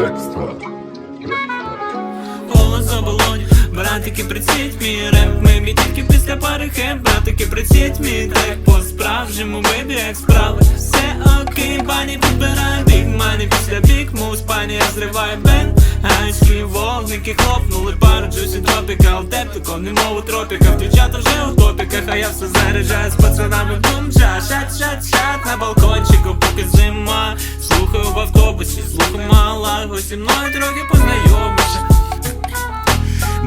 Екстра. Голос за балоні, братики, приціть мій реп. Ми мій тільки після пари хеп Братики, приціть мій трек. По справжньому як справи. Все окей, бані підбирає біг мані Після біг мус, пані я зриваю бен. Айські вогники хлопнули пару джусі тропіка Теплико, немов у тропіках. Дівчата вже у топіках, а я все заряджаю з пацанами. Бомжа Шат, шат, шат на балкончику, мала зі мною трохи познайомишся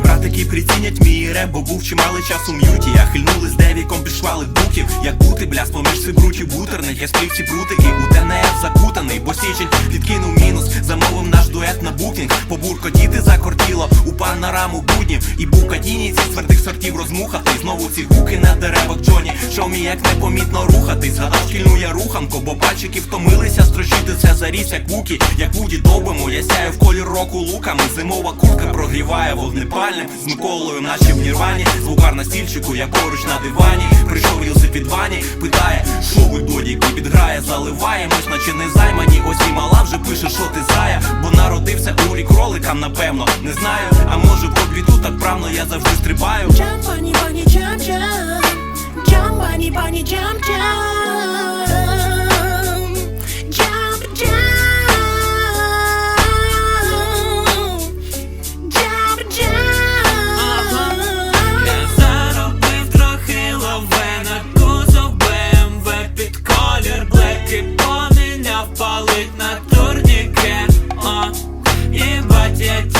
Братики прицінять мій реп, бо був чималий час у м'юті. Я хильнули з девіком, пішвали буків. Як бути, бля, поміж цибручі бутерних. Я сплівці і у ДНФ закутаний панораму буднів І букатіні ці твердих сортів розмухати. Знову ці гуки на деревах Джоні Шоу мій як непомітно рухатись Згадав шкільну я руханку, бо пальчики втомилися Строчити. Це заріс, як вуки, як вуді довбимо Я сяю в колір року луками. Зимова куртка прогріває вогнепальним З Миколою, наче в нірвані. Звукар на стільчику, я поруч на дивані. Прийшов рілси під вані, питає, що ви додіки підграє, заливаємось, наче не займані. Ось і мала вже пише, що ти зая. Бо народився напевно, не знаю. А може по квіту так правно я завжди стрибаю Yeah.